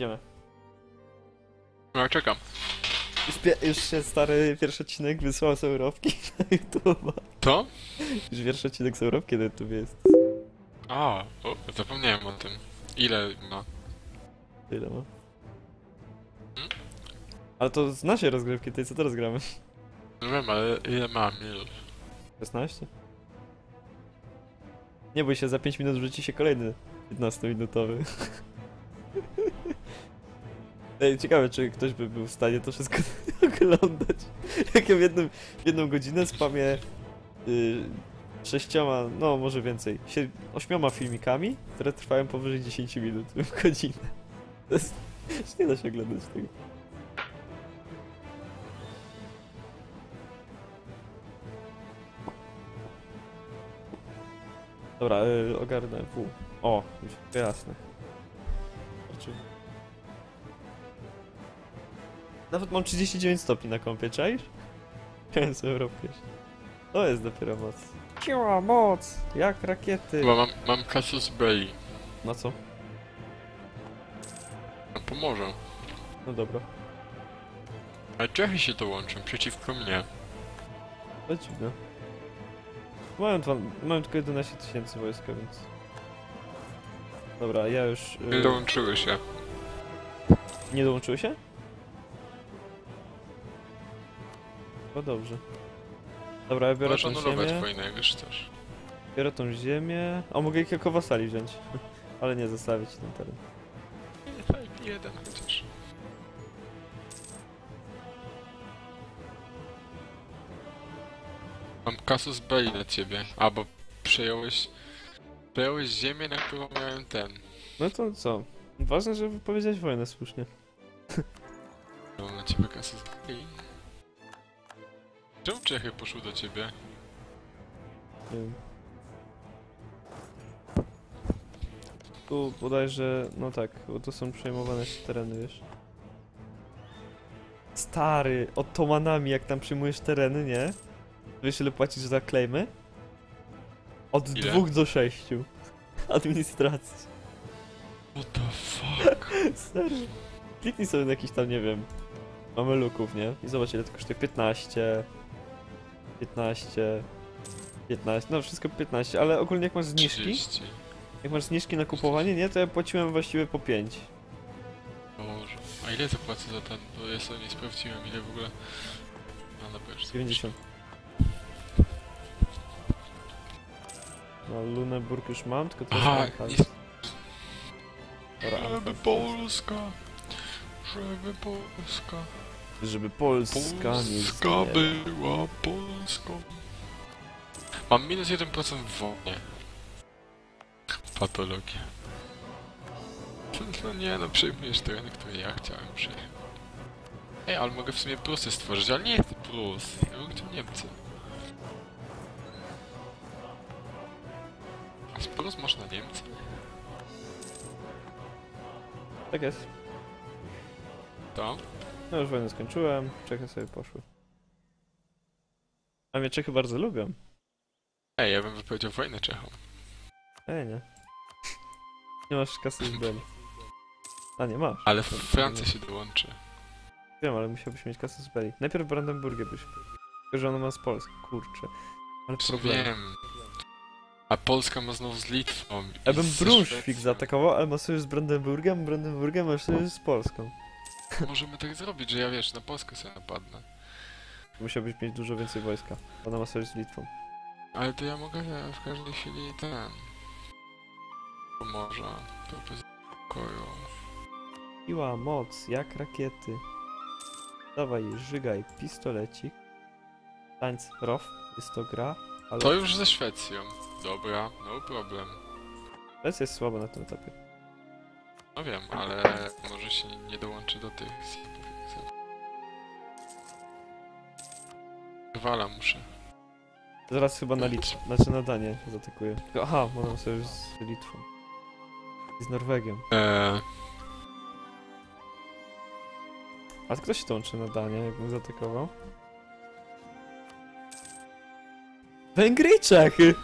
Idziemy. No, czekam. Już, pie- już się stary pierwszy odcinek wysłał z Europki na YouTube. To? Już pierwszy odcinek z Europki na YouTube jest. A, o, zapomniałem o tym. Ile ma? Tyle ma. Hmm? Ale to z naszej rozgrywki, tej co teraz gramy? No wiem, ale ile mam już? 16? Nie bój się, za 5 minut wrzuci się kolejny 15-minutowy. Ciekawe, czy ktoś by był w stanie to wszystko oglądać. Jak ja w, jednym, w jedną godzinę spamię y, sześcioma, no może więcej, sie, ośmioma filmikami, które trwają powyżej 10 minut w godzinę. To jest, nie da się oglądać tego. Dobra, y, ogarnę W. O, już jasne. Znaczy... Nawet mam 39 stopni na kąpie, czaisz? Sobie robić. To jest dopiero moc. Siła, moc! Jak rakiety! Chyba mam, mam Cassius Belli. Na co? No pomoże. No dobra. Ale Czechy się dołączą przeciwko mnie. To dziwne. Mają, dwa, mają tylko 11 tysięcy wojska, więc... Dobra, ja już... Nie y, dołączyły się. Nie dołączyły się? No dobrze. Dobra, ja biorę Możesz tą anulować ziemię, wojnę, jak już chcesz. biorę tą ziemię... A mogę ich jako wasali wziąć. Ale nie zostawić ten teren. Nie, jeden chociaż. Mam Casus Belli na ciebie. A, bo przejąłeś... Przejąłeś ziemię, na którą miałem ten. No to co? Ważne, żeby wypowiedzieć wojnę słusznie. Mam na ciebie Casus Belli. Czemu Czechy poszły do ciebie? Nie wiem. Tu bodajże, no tak, bo to są przejmowane się tereny, wiesz. Stary, otomanami jak tam przyjmujesz tereny, nie? Wiesz ile płacisz za claimy? Od Ile? dwóch do sześciu. Administracji. What the fuck? Serio. Kliknij sobie na jakiś tam, nie wiem, mamy luków, nie? I zobacz ile to kosztuje. 15, 15, 15, no wszystko 15, ale ogólnie jak masz zniżki, 30. jak masz zniżki na kupowanie, nie? To ja płaciłem właściwie po 5. Boże. A ile zapłacę za ten? Bo ja sobie nie sprawdziłem ile w ogóle... No dobra, już sobie 90. No, Luneburg już mam, tylko to Aha, jest Anhalt. Dobra, Żeby Anhalt. Polska! Żeby Polska! Żeby Polska nie Polska zginęła. była Polską. Mam minus 1% w wojnie. Patologia. No nie no, przejmujesz tereny, które ja chciałem przejąć. Ej, ale mogę w sumie Prusy stworzyć, ale nie chcę Prus. Ja bym chciał Niemcy. A z Prus można Niemcy? Tak jest. To? No już wojnę skończyłem, Czechy sobie poszły. A mnie Czechy bardzo lubią. Ej, ja bym wypowiedział wojnę Czechom. Ej, nie. Nie masz kasy z Beli. A nie masz. Ale Francja się dołączy. Wiem, ale musiałbyś mieć kasę z Beli. Najpierw Brandenburgię byś. Tylko, że ona ma z Polski, kurczę. Ale problem. Wiem. A Polska ma znowu z Litwą. Ja bym Brunswick zaatakował, ale ma sojusz z Brandenburgiem, Brandenburgiem masz sojusz z Polską. Możemy tak zrobić, że ja wiesz, na Polskę sobie napadnę. Musiałbyś mieć dużo więcej wojska. Ona ma sojusz z Litwą. Ale to ja mogę w każdej chwili ten... Pomorza, propozycja pokoju. Siła, moc, jak rakiety. Dawaj, żygaj, pistolecik. Tańc, row, jest to gra, ale To już ze Szwecją. Dobra, no problem. Szwecja jest słaba na tym etapie. No wiem, ale może się nie dołączy do tych... Wala muszę. Zaraz chyba na Litwę, znaczy na Danię zaatakuje. Aha, bo ona ma sojusz z Litwą. I z Norwegią. Eee, A kto się dołączy na Danię, jakbym zaatakował? Węgry i Czechy!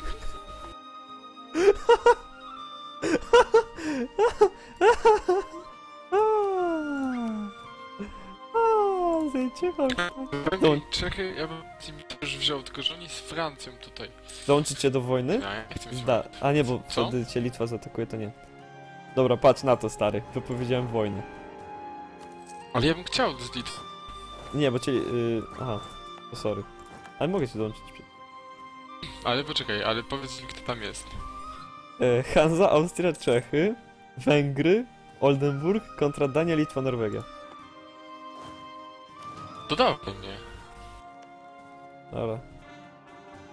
Zajciechał. Czekaj, ja bym już wziął, tylko że oni z Francją tutaj. Dołączyć cię do wojny? Da. A nie, bo Co? wtedy cię Litwa zaatakuje, to nie. Dobra, patrz na to, stary. Wypowiedziałem wojnę. Ale ja bym chciał z Litwą. Nie, bo cię... Yy, aha, sorry. Ale mogę cię dołączyć. Ale poczekaj, ale powiedz mi, kto tam jest. E, Hanza, Austria, Czechy, Węgry, Oldenburg kontra Dania, Litwa, Norwegia. To dawaj mnie. Dobra.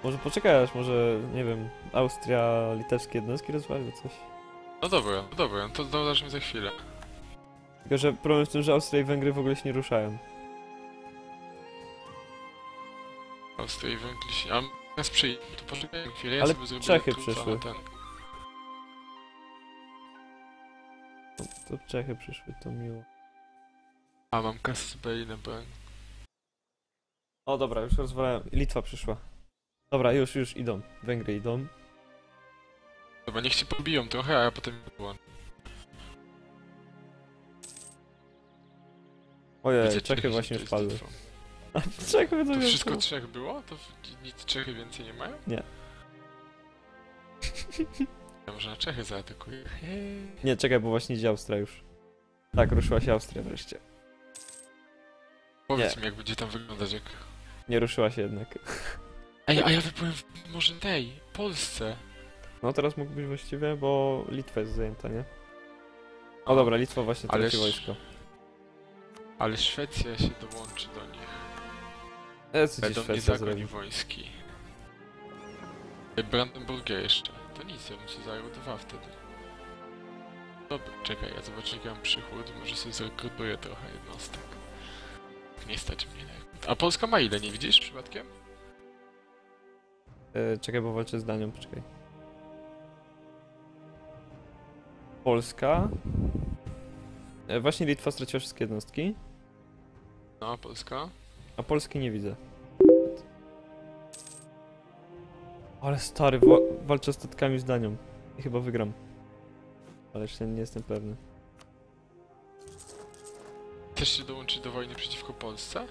Może poczekaj, aż może, nie wiem, Austria, litewskie jednostki rozwali, coś. No dobra, no dobra, no to dodasz mi za chwilę. Tylko, że problem w tym, że Austria i Węgry w ogóle się nie ruszają. Austria i Węgry się... A nas przyjdzie, to poczekaj chwilę, ja Ale sobie Czechy przyszły. ten. To Czechy przyszły, to miło. A, mam kasę z Berlinem, bo... O, dobra, już rozwalałem. Litwa przyszła. Dobra, już, już idą. Węgry idą. Dobra, niech cię pobiją trochę, a ja potem wyłączę. Ojej, Wiecie, Czechy właśnie to już jest padły. Litwą? A Czechy będą To wszystko pół. trzech było? To nic Czechy więcej nie mają? Nie. Ja może na Czechy zaatakuję. Nie, czekaj, bo właśnie idzie Austria już. Tak, ruszyła się Austria wreszcie. Powiedz mi jak będzie tam wyglądać jak... Nie ruszyła się jednak. Ej, a ja wypowiem może tej, Polsce. No teraz mógł być właściwie, bo Litwa jest zajęta, nie? O dobra, Litwa właśnie traci Ależ- wojsko. Ale Szwecja się dołączy do nich. E, co ci Będą Szwecja niezagoni wojski. Ej, Brandenburgia jeszcze. To nic, ja bym się zajął dwa wtedy. Dobra, czekaj, ja zobaczę jaki mam przychód, może sobie zrekrutuję trochę jednostek. Nie stać mnie na. A Polska ma ile, nie widzisz przypadkiem? E, czekaj, bo walczę z Danią, poczekaj. Polska. E, właśnie Litwa straciła wszystkie jednostki, No, Polska. a Polski nie widzę. Ale stary, wa walczę statkami z Danią. I chyba wygram. Ale jeszcze nie jestem pewny. Chcesz się dołączyć do wojny przeciwko Polsce?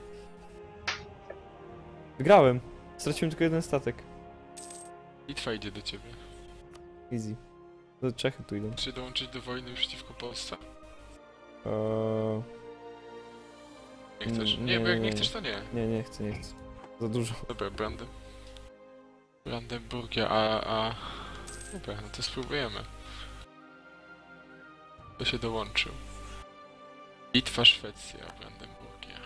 Wygrałem! Straciłem tylko jeden statek. Litwa idzie do ciebie. Easy. Do Czechy tu idą. Chcesz się dołączyć do wojny przeciwko Polsce? Eee, Nie chcesz? Mm, Nie, bo nie, jak nie nie. chcesz, to nie. nie, nie chcę, nie chcę. Za dużo. Dobra, Branden... Brandenburgia, a... a... Dobra, no to spróbujemy. Kto się dołączył? Litwa, Szwecja, Brandenburgia.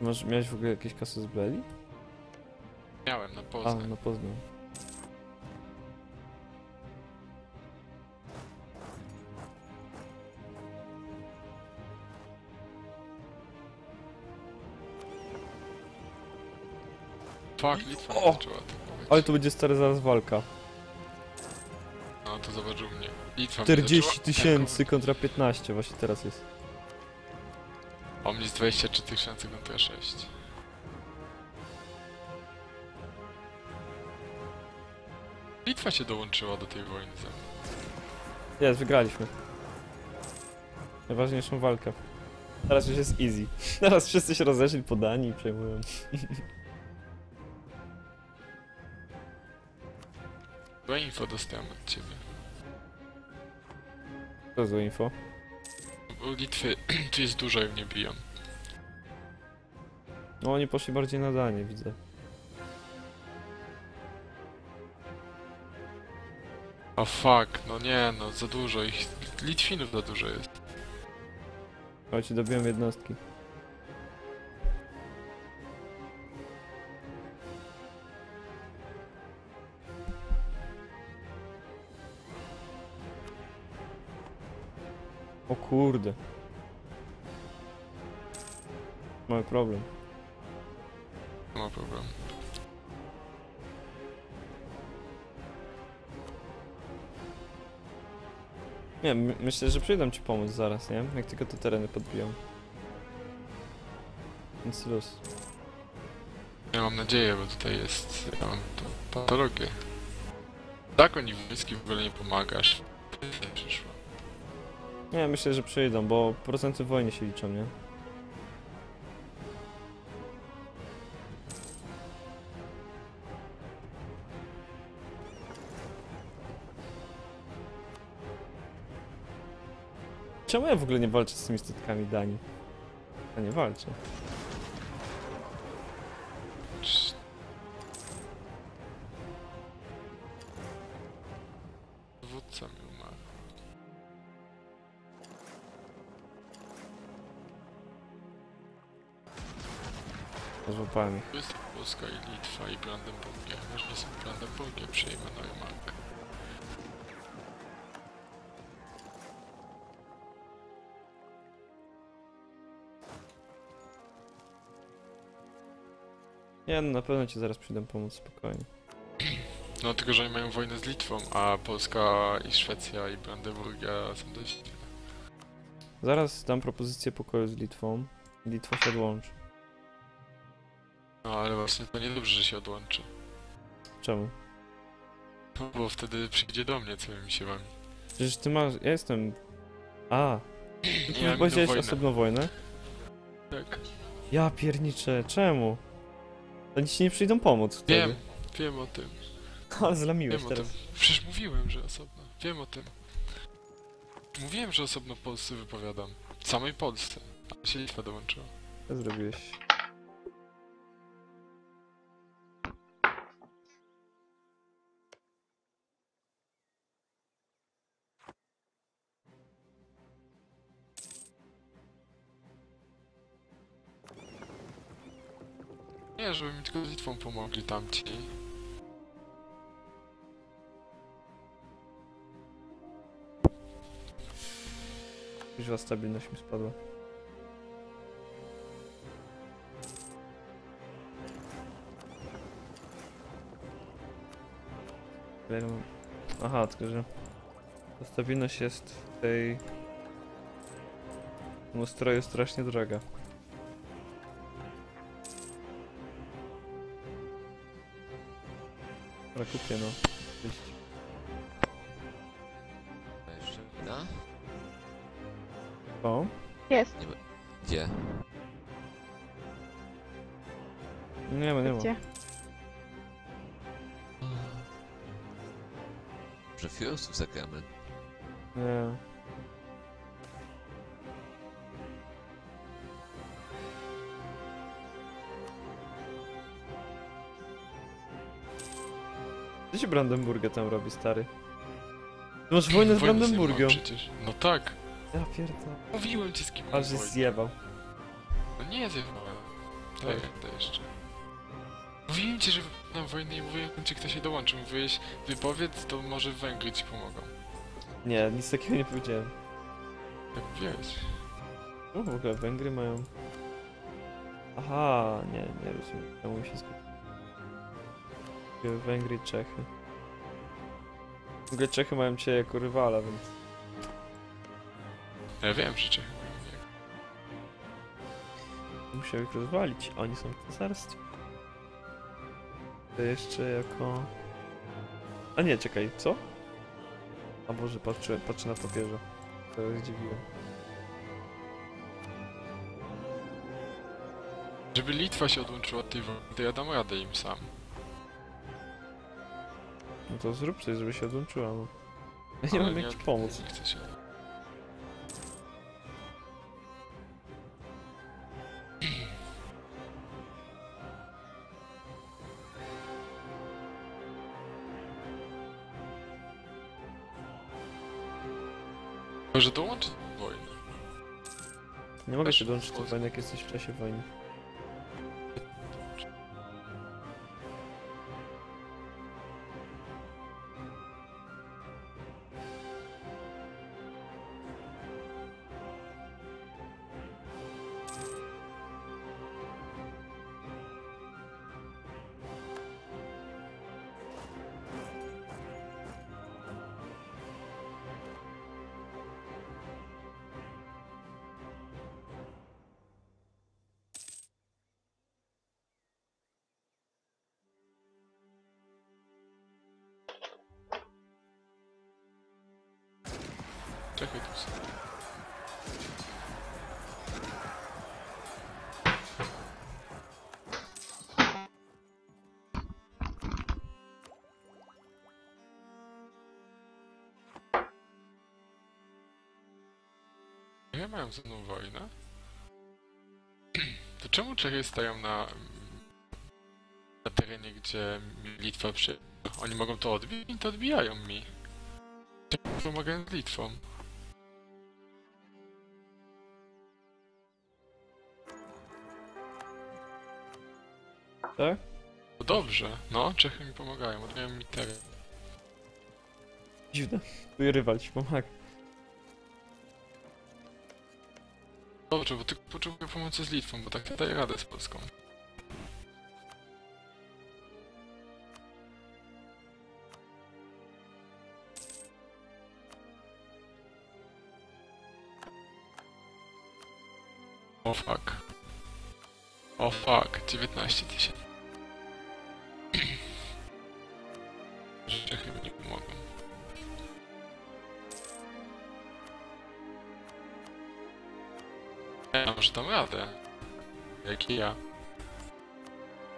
Masz, miałeś w ogóle jakieś kasy z Beli? Miałem na A, Poznań. no Poznań. Fuck, Litwa O! zaczęła atakować. Ale tu będzie stary zaraz walka. No to zobaczył mnie. Litwa mnie 40 zaczęła tysięcy kontra 15, właśnie teraz jest. atakować. O mnie jest 23 tysiące kontra 6. Litwa się dołączyła do tej wojny ze mną. Jest, wygraliśmy. Najważniejszą walkę. Teraz już jest easy. Teraz wszyscy się rozeszli po Danii i przejmują. Złe info dostałem od ciebie. To złe info. U Litwy tu jest dużo i mnie biją. No oni poszli bardziej na Danię, widzę. O fuck, no nie no, za dużo ich. Litwinów za dużo jest. Ci dobiłem jednostki. Kurde. Mały problem. Nie ma problemu. Nie, my- myślę, że przyjdę ci pomóc zaraz, nie? Jak tylko te tereny podbiją. Więc luz. Ja mam nadzieję, bo tutaj jest... Ja mam to patologię. Tak oni w ogóle nie pomagasz. Nie, myślę, że przyjdą, bo procenty w wojnie się liczą, nie? Czemu ja w ogóle nie walczę z tymi statkami Danii? Ja nie walczę. Tu jest Polska i Litwa i Brandenburgia. Że nie są Brandenburgia, przejmę Neumark. Nie, no na pewno ci zaraz przyjdę pomóc, spokojnie. No tylko, że oni mają wojnę z Litwą, a Polska i Szwecja i Brandenburgia są dość... Zaraz dam propozycję pokoju z Litwą. Litwa się odłączy. No ale właśnie to niedobrze, że się odłączy. Czemu? No bo wtedy przyjdzie do mnie całymi siłami. Przecież ty masz... Ja jestem... A! Ty Ja powiedziałeś wojnę. osobną wojnę? Tak. Ja pierniczę, czemu? Oni ci nie przyjdą pomóc wtedy. Wiem, wiem o tym. Ale zlamiłeś Wiem o teraz. tym. Przecież mówiłem, że osobno. Wiem o tym. Mówiłem, że osobno Polsce wypowiadam. W samej Polsce. A się Litwa dołączyła. Co zrobiłeś? Nie, żeby mi tylko z Litwą pomogli tamci. Liczba stabilność mi spadła. Aha, tylko że ta stabilność jest w tej tym ustroju strasznie droga. Dobra, kupię no. Cześć. Jeszcze wina? O, Jest. Gdzie? nie ma, nie ma. Gdzie? Że Furstów zagramy. Nie. Co się Brandenburgia tam robi, stary? Ty masz wojnę z Wojny nie ma Brandenburgią. przecież. No tak. Ja pierdolę. Mówiłem ci z kim Aż się wojnę. zjebał. No nie zjewałem. Tak, to jeszcze. Mówiłem ci, że na wojnę i mówiłem ci, kto się dołączy. Mówiłeś, wypowiedz, to może Węgry ci pomogą. Nie, nic takiego nie powiedziałem. Jak mówiłeś. No w ogóle Węgry mają... Aha, nie, nie rozumiem. Czemu się. Węgry i Czechy. W ogóle Czechy mają cię jako rywala, więc... Ja wiem, że Czechy. Musiał ich rozwalić, oni są w cesarstwie. To jeszcze jako... A nie, czekaj, co? A Boże, patrzę, patrzę na papierze. To się zdziwiłem. Żeby Litwa się odłączyła od tej wojny, to ja dam radę im sam. No to zrób coś, żeby się odłączyła, no. Ja nie Ale mam jak ci pomóc. Nie chcę się. Może dołączyć do wojny. Nie mogę się dołączyć do wojny, jak jesteś w czasie wojny. Czekaj tu sobie. Nie mają ze mną wojnę? To czemu Czechy stają na, na terenie, gdzie Litwa przy... Oni mogą to odbić i to odbijają mi. Czemu pomagają z Litwą? Tak? To dobrze. No, Czechy mi pomagają, odbijają mi teren. Dziwne. Twój rywal ci pomaga. Dobrze, bo tylko potrzebuję pomocy z Litwą, bo tak daję radę z Polską. O fuck. O fuck, 19 tysięcy. Ja może dam radę. Jak i ja.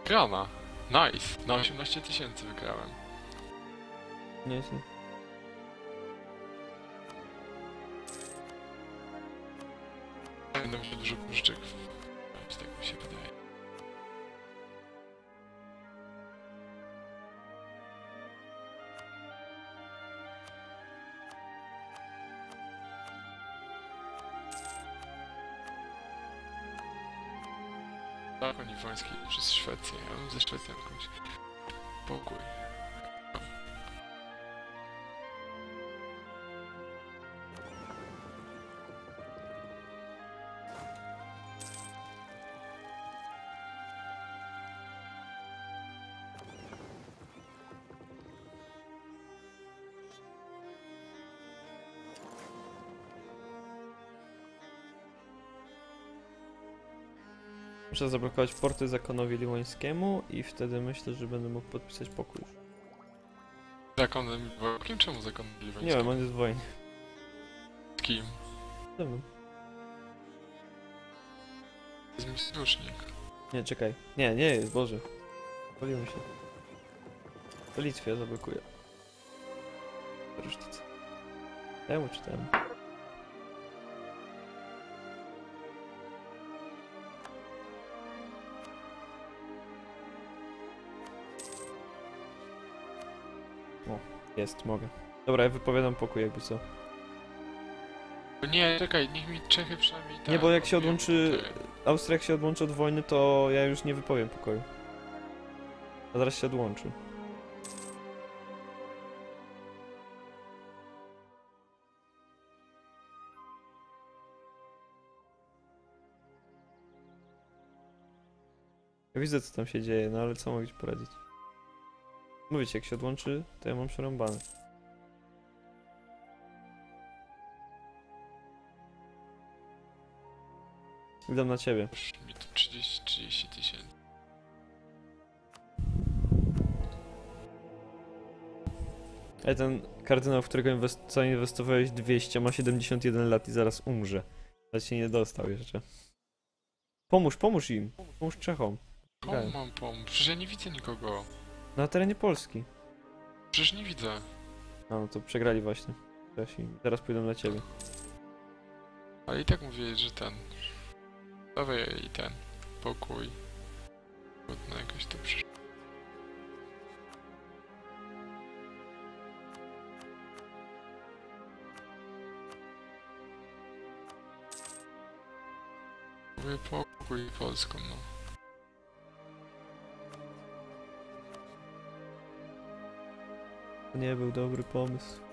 Grana. Nice. Na 18 tysięcy wygrałem. Nieźle. Bym ze Szwecją jakąś pokój. Muszę zablokować porty zakonowi liłańskiemu i wtedy myślę, że będę mógł podpisać pokój. Zakonem Wołkiem? Czemu zakon Nie wiem, on jest w wojnie. Z kim? Jest mój sojusznik. Nie, czekaj. Nie, nie jest, Boże. Poliłem się. To Litwie zablokuję. Różnica. Temu czy temu? Jest, mogę. Dobra, ja wypowiadam pokój jakby co. Nie, czekaj, niech mi Czechy przynajmniej tak. Nie, bo jak się odłączy-. Austria jak się odłączy od wojny, to ja już nie wypowiem pokoju. A zaraz się odłączy. Ja widzę co tam się dzieje, no ale co mogę ci poradzić? Mówicie, jak się odłączy, to ja mam przerąbane. Idę na ciebie. Mi tu 30 30 tysięcy. Ale ten kardynał, w którego inwest zainwestowałeś 200, ma 71 lat i zaraz umrze. Ale się nie dostał jeszcze. Pomóż, pomóż im. Pomóż Czechom. Komu mam pomóc? Przecież ja nie widzę nikogo. Na terenie Polski. Przecież nie widzę. A no to przegrali właśnie. Teraz, pójdą na ciebie. Ale i tak mówię, że ten... Dawaj i ten. Pokój. Trudno jakoś to przyszło. Mówię pokój Polską, no. Nie był dobry pomysł.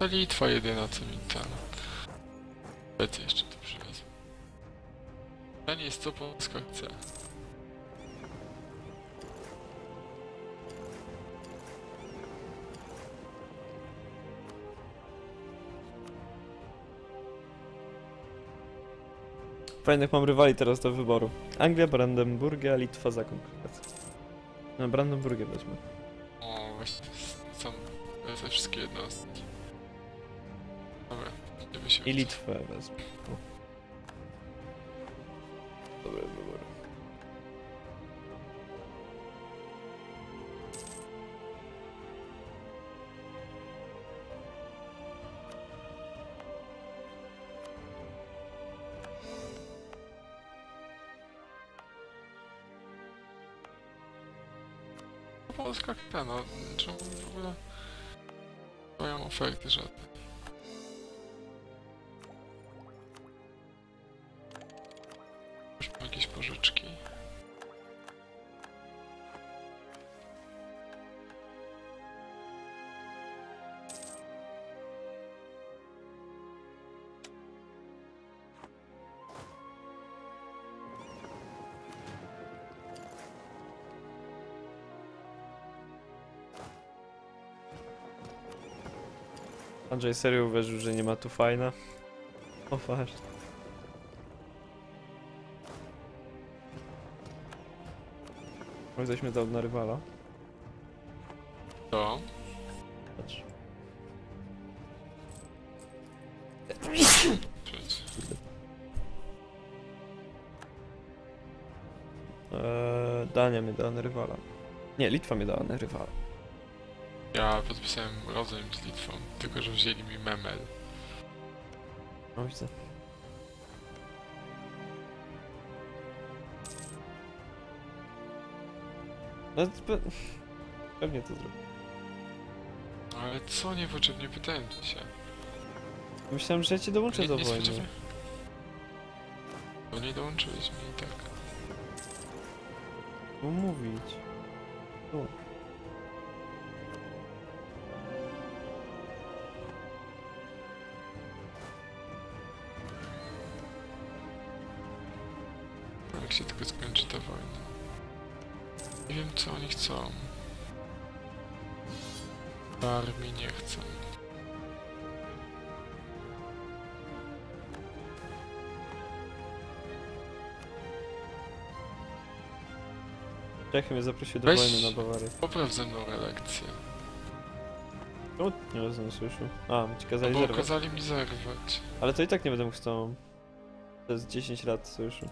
To Litwa jedyna co mi ten. Szwecja jeszcze tu przywiozła. Pytanie jest co Polska chce. Fajnych mam rywali teraz do wyboru. Anglia, Brandenburgia, Litwa za konkurencję. No, Brandenburgię wezmę. O, właśnie są te wszystkie jednostki. Dobra, żeby się I Litwę wezmę. Dobry wybór. Polska no, czemu w ogóle mają oferty żadne. Andrzej serio uwierzył, że nie ma tu fajna? O ktoś mnie dał na rywala. To. Patrz. Eee, Dania mnie dała na rywala. Nie, Litwa mnie dała na rywala. Ja podpisałem rozejm z Litwą, tylko że wzięli mi memel. No widzę. No, pe... pewnie to zrobię. Ale co niepotrzebnie pytałem cię się. Myślałem, że ja cię dołączę Nie, do nie wojny. spodziewałem. Bo nie dołączyłeś mi i tak. Mówić. Czechy mnie zaprosił do Weź- wojny na Bawarię. Popraw ze mną relekcję. Czemu nie rozumiem słyszę? A, ci No kazali bo zerwać. kazali mi zerwać. Ale to i tak nie będę mógł z tobą. Przez 10 lat sojuszu.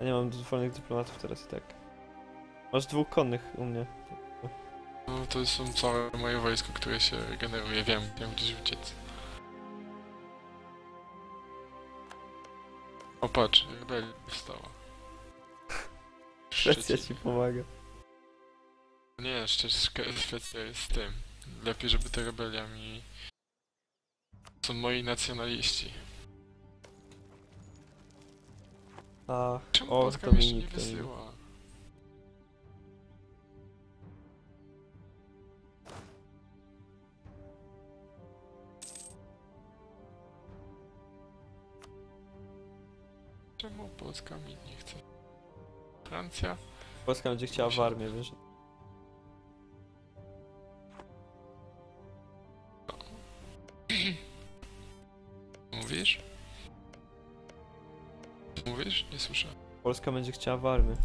Ja nie mam wolnych dyplomatów teraz i tak. Masz dwóch konnych u mnie. No to są całe moje wojsko, które się regeneruje. Wiem, wiem gdzieś uciec. O patrz, rebelia wstała. Szwecja ci pomaga. Nie, szczerze, Szwecja jest z tym. Lepiej, żeby te rebeliami... Są moi nacjonaliści. A, Czemu o, Polska mi jeszcze nie wysyła? Czemu Polska mi nie chce? Francja? Polska będzie chciała w armię, wiesz? Mówisz? Mówisz? Nie słyszę. Polska będzie chciała w armię.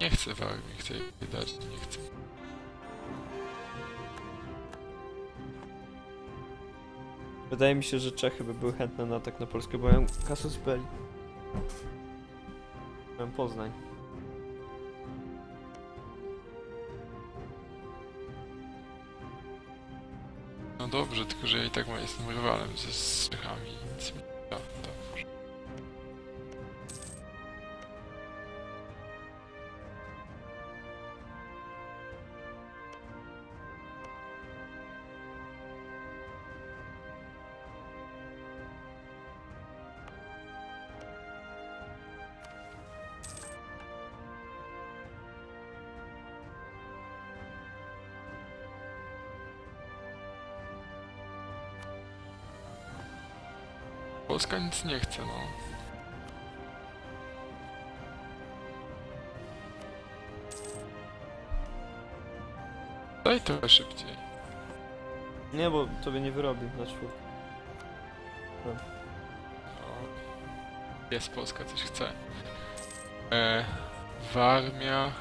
Nie chcę w armii, chcę jej dać, nie chcę. Wydaje mi się, że Czechy by były chętne na atak na Polskę, bo mają kasus belli. Mają Poznań. No dobrze, tylko że ja i tak jestem rywalem ze Czechami, nic mi. Polska nic nie chce, no. Daj trochę szybciej. Nie, bo tobie nie wyrobi na czwórkę. No. Jest Polska, coś chce. E, Warmia...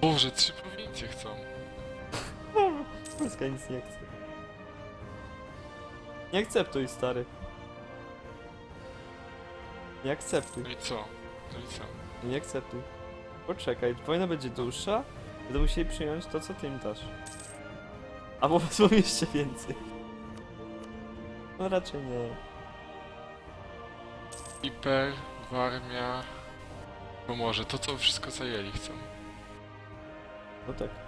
Boże, trzy prowincje chcą. Polska nic nie chce. Nie akceptuj, stary. Nie akceptuj. No i co? No i co? Nie akceptuj. Poczekaj, wojna będzie dłuższa, będą musieli przyjąć to, co ty im dasz. Albo wezmą jeszcze więcej. No raczej nie. Hiper, Warmia... Bo może, to co wszystko zajęli chcą. No tak.